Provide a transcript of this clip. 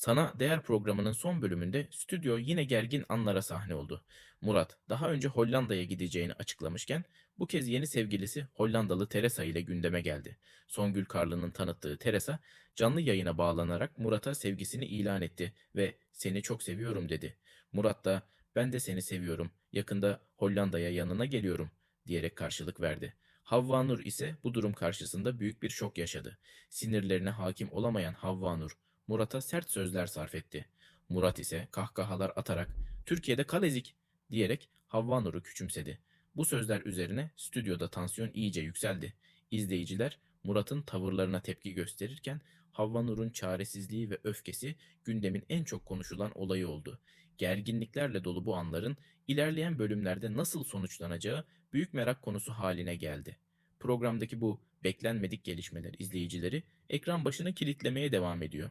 Sana Değer programının son bölümünde stüdyo yine gergin anlara sahne oldu. Murat daha önce Hollanda'ya gideceğini açıklamışken bu kez yeni sevgilisi Hollandalı Teresa ile gündeme geldi. Songül Karlı'nın tanıttığı Teresa canlı yayına bağlanarak Murat'a sevgisini ilan etti ve seni çok seviyorum dedi. Murat da ben de seni seviyorum yakında Hollanda'ya yanına geliyorum diyerek karşılık verdi. Havva Nur ise bu durum karşısında büyük bir şok yaşadı. Sinirlerine hakim olamayan Havva Nur Murat'a sert sözler sarf etti. Murat ise kahkahalar atarak Türkiye'de kalezik diyerek Havva Nur'u küçümsedi. Bu sözler üzerine stüdyoda tansiyon iyice yükseldi. İzleyiciler Murat'ın tavırlarına tepki gösterirken Havva Nur'un çaresizliği ve öfkesi gündemin en çok konuşulan olayı oldu. Gerginliklerle dolu bu anların ilerleyen bölümlerde nasıl sonuçlanacağı büyük merak konusu haline geldi. Programdaki bu beklenmedik gelişmeler izleyicileri ekran başına kilitlemeye devam ediyor.